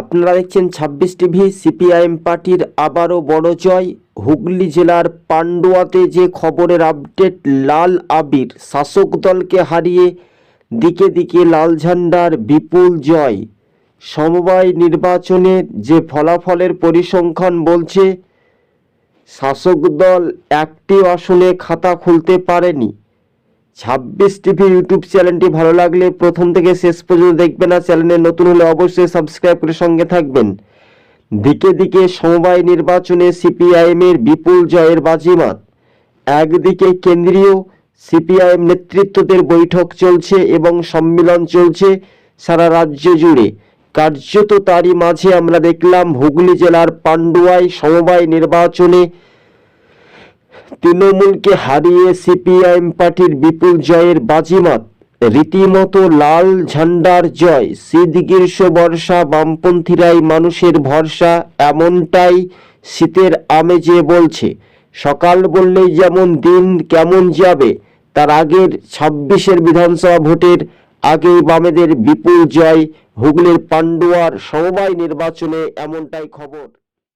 আপনারা দেখছেন ছাব্বিশ টিভি, সিপিআইএম পার্টির আবারও বড় জয়। হুগলি জেলার পান্ডুয়াতে যে খবরের আপডেট, লাল আবির, শাসক দলকে হারিয়ে দিকে দিকে লাল ঝান্ডার বিপুল জয়। সমবায় নির্বাচনে যে ফলাফলের পরিসংখ্যান বলছে, শাসক দল একটি আসনে খাতা খুলতে পারেনি। ছাব্বিশ টিভি ইউটিউব চ্যানেলটি ভালো লাগলে প্রথম থেকে শেষ পর্যন্ত দেখবেন আর চ্যানেলে নতুন হলে অবশ্যই সাবস্ক্রাইব করে সঙ্গে থাকবেন। দিকে দিকে সমবায় নির্বাচনে সিপিআইএমের বিপুল জয়ের বাজিমাত। একদিকে কেন্দ্রীয় সিপিআইএম নেতৃত্বদের বৈঠক চলছে এবং সম্মেলন চলছে সারা রাজ্য জুড়ে। কার্যত তারই মাঝে আমরা দেখলাম হুগলি জেলার পান্ডুয়ায় সমবায় নির্বাচনে তৃণমূলকে হারিয়ে সিপিআইএম পার্টির বিপুল জয়ের বাজিমাত। রীতিমতো লাল ঝান্ডার জয়। শীত গ্রীষ্ম বর্ষা, বামপন্থীরাই মানুষের ভরসা, এমনটাই শীতের আমেজে বলছে। সকাল বললেই যেমন দিন কেমন যাবে, তার আগের ছাব্বিশের বিধানসভা ভোটের আগেই বামেদের বিপুল জয়। হুগলির পান্ডুয়ার সমবায় নির্বাচনে এমনটাই খবর।